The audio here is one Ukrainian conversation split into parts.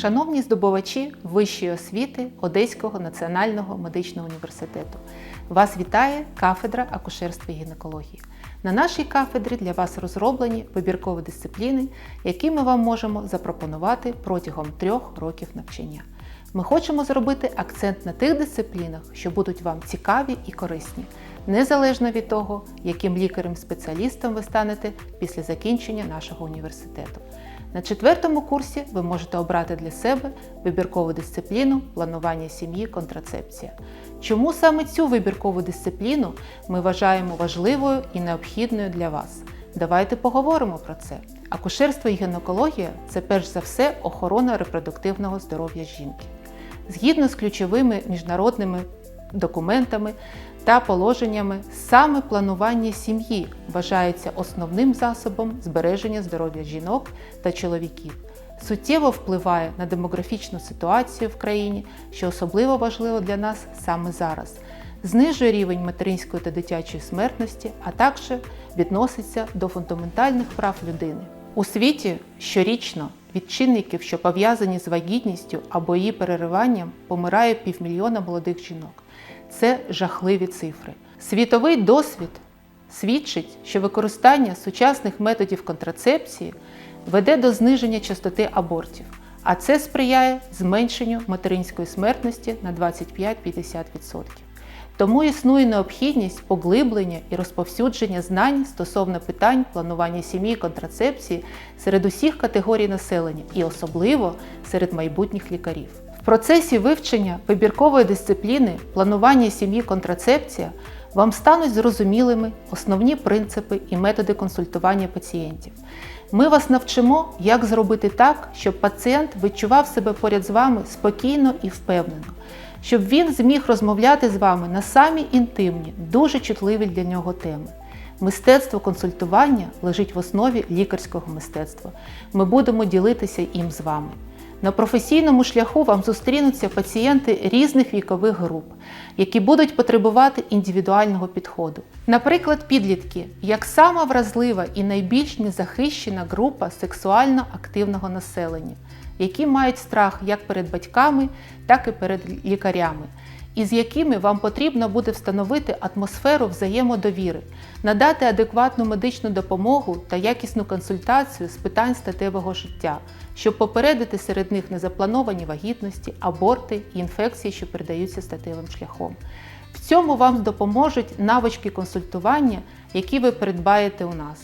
Шановні здобувачі вищої освіти Одеського національного медичного університету, вас вітає кафедра акушерства і гінекології. На нашій кафедрі для вас розроблені вибіркові дисципліни, які ми вам можемо запропонувати протягом трьох років навчання. Ми хочемо зробити акцент на тих дисциплінах, що будуть вам цікаві і корисні, незалежно від того, яким лікарем-спеціалістом ви станете після закінчення нашого університету. На четвертому курсі ви можете обрати для себе вибіркову дисципліну планування сім'ї контрацепція. Чому саме цю вибіркову дисципліну ми вважаємо важливою і необхідною для вас? Давайте поговоримо про це. Акушерство і гінекологія це перш за все охорона репродуктивного здоров'я жінки. Згідно з ключовими міжнародними документами та положеннями, саме планування сім'ї вважається основним засобом збереження здоров'я жінок та чоловіків. Суттєво впливає на демографічну ситуацію в країні, що особливо важливо для нас саме зараз. Знижує рівень материнської та дитячої смертності, а також відноситься до фундаментальних прав людини. У світі щорічно від чинників, що пов'язані з вагітністю або її перериванням, помирає півмільйона молодих жінок. Це жахливі цифри. Світовий досвід свідчить, що використання сучасних методів контрацепції веде до зниження частоти абортів, а це сприяє зменшенню материнської смертності на 25-50%. Тому існує необхідність поглиблення і розповсюдження знань стосовно питань планування сім'ї контрацепції серед усіх категорій населення і особливо серед майбутніх лікарів. Процесі вивчення вибіркової дисципліни планування сім'ї контрацепція вам стануть зрозумілими основні принципи і методи консультування пацієнтів. Ми вас навчимо, як зробити так, щоб пацієнт відчував себе поряд з вами спокійно і впевнено, щоб він зміг розмовляти з вами на самі інтимні, дуже чутливі для нього теми. Мистецтво консультування лежить в основі лікарського мистецтва. Ми будемо ділитися їм з вами. На професійному шляху вам зустрінуться пацієнти різних вікових груп, які будуть потребувати індивідуального підходу. Наприклад, підлітки як сама вразлива і найбільш незахищена група сексуально активного населення, які мають страх як перед батьками, так і перед лікарями, і з якими вам потрібно буде встановити атмосферу взаємодовіри, надати адекватну медичну допомогу та якісну консультацію з питань статевого життя, щоб попередити серед них незаплановані вагітності, аборти і інфекції, що передаються статевим шляхом. В цьому вам допоможуть навички консультування, які ви придбаєте у нас.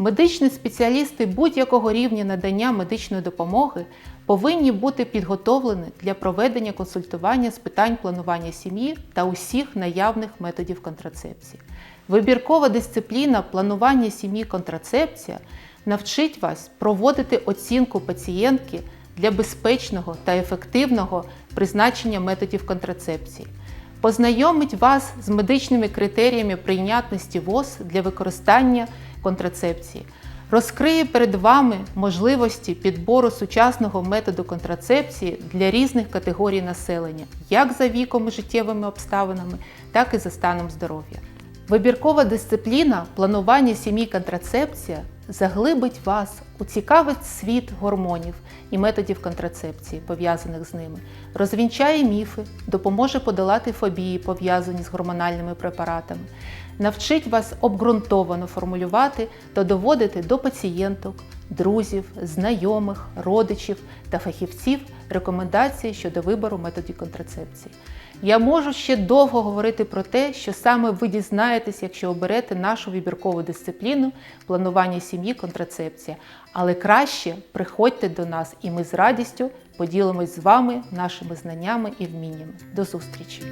Медичні спеціалісти будь-якого рівня надання медичної допомоги повинні бути підготовлені для проведення консультування з питань планування сім'ї та усіх наявних методів контрацепції. Вибіркова дисципліна планування сім'ї контрацепція навчить вас проводити оцінку пацієнтки для безпечного та ефективного призначення методів контрацепції. Познайомить вас з медичними критеріями прийнятності ВОЗ для використання контрацепції, розкриє перед вами можливості підбору сучасного методу контрацепції для різних категорій населення, як за віком і життєвими обставинами, так і за станом здоров'я. Вибіркова дисципліна планування сім'ї контрацепція заглибить вас у цікавий світ гормонів і методів контрацепції, пов'язаних з ними, розвінчає міфи, допоможе подолати фобії, пов'язані з гормональними препаратами, навчить вас обґрунтовано формулювати та доводити до пацієнток, друзів, знайомих, родичів та фахівців рекомендації щодо вибору методів контрацепції. Я можу ще довго говорити про те, що саме ви дізнаєтесь, якщо оберете нашу вибіркову дисципліну планування сім'ї контрацепція. Але краще приходьте до нас, і ми з радістю поділимось з вами нашими знаннями і вміннями. До зустрічі!